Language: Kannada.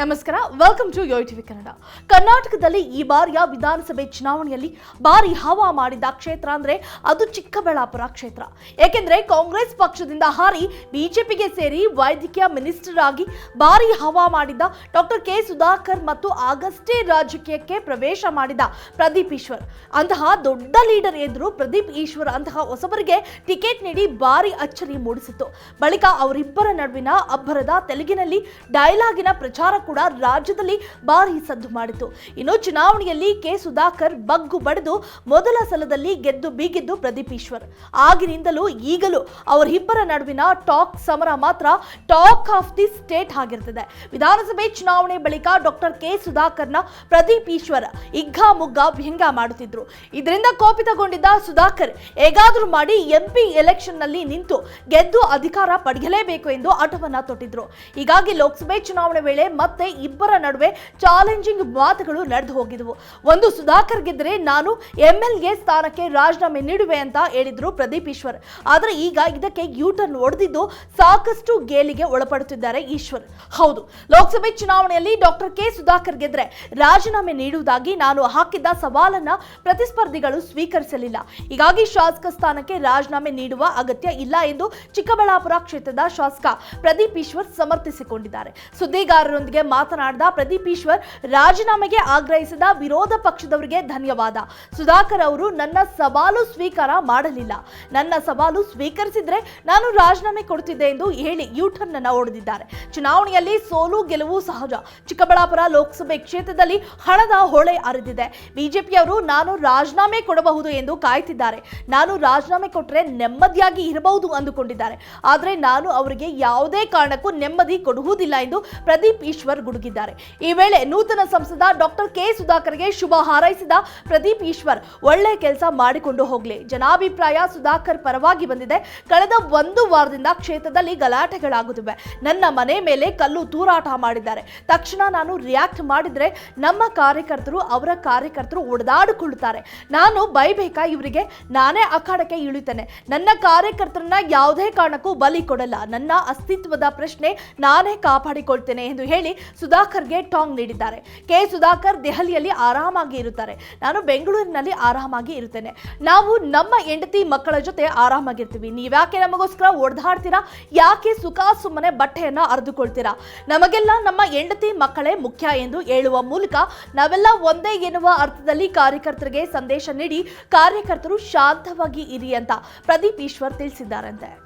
ನಮಸ್ಕಾರ welcome to Yo TV Kannada ಕರ್ನಾಟಕದಲ್ಲಿ ಈ ಬಾರಿಯ ವಿಧಾನಸಭೆ ಚುನಾವಣೆಯಲ್ಲಿ ಭಾರಿ ಹವಾ ಮಾಡಿದ ಕ್ಷೇತ್ರ ಅಂದ್ರೆ ಅದು ಚಿಕ್ಕಬಳ್ಳಾಪುರ ಕ್ಷೇತ್ರ. ಏಕೆಂದ್ರೆ ಕಾಂಗ್ರೆಸ್ ಪಕ್ಷದಿಂದ ಹಾರಿ ಬಿಜೆಪಿಗೆ ಸೇರಿ ವೈದ್ಯಕೀಯ ಮಿನಿಸ್ಟರ್ ಆಗಿ ಭಾರಿ ಹವಾ ಮಾಡಿದ ಡಾಕ್ಟರ್ ಕೆ ಸುಧಾಕರ್ ಮತ್ತು ಆಗಷ್ಟೇ ರಾಜಕೀಯಕ್ಕೆ ಪ್ರವೇಶ ಮಾಡಿದ ಪ್ರದೀಪ್ ಈಶ್ವರ್. ಅಂತಹ ದೊಡ್ಡ ಲೀಡರ್ ಎದುರು ಪ್ರದೀಪ್ ಈಶ್ವರ್ ಅಂತಹ ಹೊಸಬರಿಗೆ ಟಿಕೆಟ್ ನೀಡಿ ಭಾರಿ ಅಚ್ಚರಿ ಮೂಡಿಸಿತ್ತು. ಬಳಿಕ ಅವರಿಬ್ಬರ ನಡುವಿನ ಅಬ್ಬರದ ತೆಲುಗಿನಲ್ಲಿ ಡೈಲಾಗಿನ ಪ್ರಚಾರ ಕೂಡ ರಾಜ್ಯದಲ್ಲಿ ಭಾರಿ ಸದ್ದು ಮಾಡಿತು. ಇನ್ನು ಚುನಾವಣೆಯಲ್ಲಿ ಕೆ. ಸುಧಾಕರ್ ಬಗ್ಗು ಬಡಿದು ಮೊದಲ ಸಲದಲ್ಲಿ ಗೆದ್ದು ಬೀಗಿದ್ದು ಪ್ರದೀಪ್ ಈಶ್ವರ್. ಆಗಿನಿಂದಲೂ ಈಗಲೂ ಅವರಿಬ್ಬರ ನಡುವಿನ ಟಾಕ್ ಸಮರ ಮಾತ್ರ ಟಾಕ್ ಆಫ್ ದಿ ಸ್ಟೇಟ್ ಆಗಿರ್ತದೆ ವಿಧಾನಸಭೆ ಚುನಾವಣೆ ಬಳಿಕ ಡಾಕ್ಟರ್ ಕೆ. ಸುಧಾಕರ್ನ ಪ್ರದೀಪ್ ಈಶ್ವರ್ ಇಗ್ಗಾ ಮುಗ್ಗಾ ವ್ಯಂಗ್ಯ ಮಾಡುತ್ತಿದ್ರು. ಇದರಿಂದ ಕೋಪಿತಗೊಂಡಿದ್ದ ಸುಧಾಕರ್ ಹೇಗಾದ್ರೂ ಮಾಡಿ ಎಂಪಿ ಎಲೆಕ್ಷನ್ನಲ್ಲಿ ನಿಂತು ಗೆದ್ದು ಅಧಿಕಾರ ಪಡೆಯಲೇಬೇಕು ಎಂದು ಆಟವನ್ನ ತೊಟ್ಟಿದ್ರು. ಹೀಗಾಗಿ ಲೋಕಸಭೆ ಚುನಾವಣೆ ವೇಳೆ ಮತ್ತೆ ಇಬ್ಬರ ನಡುವೆ ಚಾಲೆಂಜಿಂಗ್ ಮಾತುಗಳು ನಡೆದು ಹೋಗಿದ್ವು. ಒಂದು ಸುಧಾಕರ್ ಗೆದ್ದರೆ ನಾನು ಎಂ ಎಲ್ ಎ ಸ್ಥಾನಕ್ಕೆ ರಾಜೀನಾಮೆ ನೀಡುವೆ ಅಂತ ಹೇಳಿದ್ರು ಪ್ರದೀಪ್ ಈಶ್ವರ್. ಆದ್ರೆ ಈಗ ಇದಕ್ಕೆ ಯೂಟರ್ನ್ ಒಡೆದಿದ್ದು ಸಾಕಷ್ಟು ಗೇಲಿಗೆ ಒಳಪಡುತ್ತಿದ್ದಾರೆ ಈಶ್ವರ್. ಹೌದು, ಲೋಕಸಭೆ ಚುನಾವಣೆಯಲ್ಲಿ ಡಾಕ್ಟರ್ ಕೆ ಸುಧಾಕರ್ ಗೆದ್ರೆ ರಾಜೀನಾಮೆ ನೀಡುವುದಾಗಿ ನಾನು ಹಾಕಿದ್ದ ಸವಾಲನ್ನ ಪ್ರತಿಸ್ಪರ್ಧಿಗಳು ಸ್ವೀಕರಿಸಲಿಲ್ಲ. ಹೀಗಾಗಿ ಶಾಸಕ ಸ್ಥಾನಕ್ಕೆ ರಾಜೀನಾಮೆ ನೀಡುವ ಅಗತ್ಯ ಇಲ್ಲ ಎಂದು ಚಿಕ್ಕಬಳ್ಳಾಪುರ ಕ್ಷೇತ್ರದ ಶಾಸಕ ಪ್ರದೀಪ್ ಈಶ್ವರ್ ಸಮರ್ಥಿಸಿಕೊಂಡಿದ್ದಾರೆ. ಸುದ್ದಿಗಾರರೊಂದಿಗೆ ಮಾತನಾಡಿದ ಪ್ರದೀಪ್ ಈಶ್ವರ್ ರಾಜೀನಾಮೆಗೆ ಆಗ್ರಹಿಸಿದ ವಿರೋಧ ಪಕ್ಷದವರಿಗೆ ಧನ್ಯವಾದ. ಸುಧಾಕರ್ ಅವರು ನನ್ನ ಸವಾಲು ಸ್ವೀಕಾರ ಮಾಡಲಿಲ್ಲ. ನನ್ನ ಸವಾಲು ಸ್ವೀಕರಿಸಿದ್ರೆ ನಾನು ರಾಜೀನಾಮೆ ಕೊಡುತ್ತಿದ್ದೆ ಎಂದು ಹೇಳಿ ಯೂಟರ್ನ್ ಅನ್ನ ಹೊಡೆದಿದ್ದಾರೆ. ಚುನಾವಣೆಯಲ್ಲಿ ಸೋಲು ಗೆಲುವು ಸಹಜ. ಚಿಕ್ಕಬಳ್ಳಾಪುರ ಲೋಕಸಭೆ ಕ್ಷೇತ್ರದಲ್ಲಿ ಹಣದ ಹೊಳೆ ಅರಿದಿದೆ. ಬಿಜೆಪಿಯವರು ನಾನು ರಾಜೀನಾಮೆ ಕೊಡಬಹುದು ಎಂದು ಕಾಯ್ತಿದ್ದಾರೆ. ನಾನು ರಾಜೀನಾಮೆ ಕೊಟ್ಟರೆ ನೆಮ್ಮದಿಯಾಗಿ ಇರಬಹುದು ಅಂದುಕೊಂಡಿದ್ದಾರೆ. ಆದರೆ ನಾನು ಅವರಿಗೆ ಯಾವುದೇ ಕಾರಣಕ್ಕೂ ನೆಮ್ಮದಿ ಕೊಡುವುದಿಲ್ಲ ಎಂದು ಪ್ರದೀಪ್ ಈಶ್ವರ್ ಗುಡುಗಿದ್ದಾರೆ. ಈ ವೇಳೆ ನೂತನ ಸಂಸದ ಡಾಕ್ಟರ್ ಕೆ ಸುಧಾಕರ್ಗೆ ಶುಭ ಹಾರೈಸಿದ ಪ್ರದೀಪ್ ಈಶ್ವರ್, ಒಳ್ಳೆ ಕೆಲಸ ಮಾಡಿಕೊಂಡು ಹೋಗ್ಲಿ. ಜನಾಭಿಪ್ರಾಯ ಸುಧಾಕರ್ ಪರವಾಗಿ ಬಂದಿದೆ. ಕಳೆದ ಒಂದು ವಾರದಿಂದ ಕ್ಷೇತ್ರದಲ್ಲಿ ಗಲಾಟೆಗಳಾಗುತ್ತಿವೆ. ನನ್ನ ಮನೆ ಮೇಲೆ ಕಲ್ಲು ತೂರಾಟ ಮಾಡಿದ್ದಾರೆ. ತಕ್ಷಣ ನಾನು ರಿಯಾಕ್ಟ್ ಮಾಡಿದ್ರೆ ನಮ್ಮ ಕಾರ್ಯಕರ್ತರು ಅವರ ಕಾರ್ಯಕರ್ತರು ಒಡೆದಾಡಿಕೊಳ್ಳುತ್ತಾರೆ ನಾನು ಬೈಬೇಕಾ ಇವರಿಗೆ? ನಾನೇ ಅಖಾಡಕ್ಕೆ ಇಳಿತೇನೆ. ನನ್ನ ಕಾರ್ಯಕರ್ತರನ್ನ ಯಾವುದೇ ಕಾರಣಕ್ಕೂ ಬಲಿ ಕೊಡಲ್ಲ. ನನ್ನ ಅಸ್ತಿತ್ವದ ಪ್ರಶ್ನೆ ನಾನೇ ಕಾಪಾಡಿಕೊಳ್ತೇನೆ ಎಂದು ಹೇಳಿ ಸುಧಾಕರ್ಗೆ ಟಾಂಗ್ ನೀಡಿದ್ದಾರೆ. ಕೆ. ಸುಧಾಕರ್ ದೆಹಲಿಯಲ್ಲಿ ಆರಾಮಾಗಿ ಇರುತ್ತಾರೆ. ನಾನು ಬೆಂಗಳೂರಿನಲ್ಲಿ ಆರಾಮಾಗಿ ಇರುತ್ತೇನೆ. ನಾವು ನಮ್ಮ ಹೆಂಡತಿ ಮಕ್ಕಳ ಜೊತೆ ಆರಾಮಾಗಿರ್ತೀವಿ. ನೀವ್ಯಾಕೆ ನಮಗೋಸ್ಕರ ಒಡೆದಾಡ್ತೀರಾ ಯಾಕೆ ಸುಖ ಸುಮ್ಮನೆ ಬಟ್ಟೆಯನ್ನ ಅರ್ದುಕೊಳ್ತೀರಾ? ನಮಗೆಲ್ಲ ನಮ್ಮ ಹೆಂಡತಿ ಮಕ್ಕಳೇ ಮುಖ್ಯ ಎಂದು ಹೇಳುವ ಮೂಲಕ ನಾವೆಲ್ಲ ಒಂದೇ ಎನ್ನುವ ಅರ್ಥದಲ್ಲಿ ಕಾರ್ಯಕರ್ತರಿಗೆ ಸಂದೇಶ ನೀಡಿ ಕಾರ್ಯಕರ್ತರು ಶಾಂತವಾಗಿ ಇರಿ ಅಂತ ಪ್ರದೀಪ್ ಈಶ್ವರ್ ತಿಳಿಸಿದ್ದಾರಂತೆ.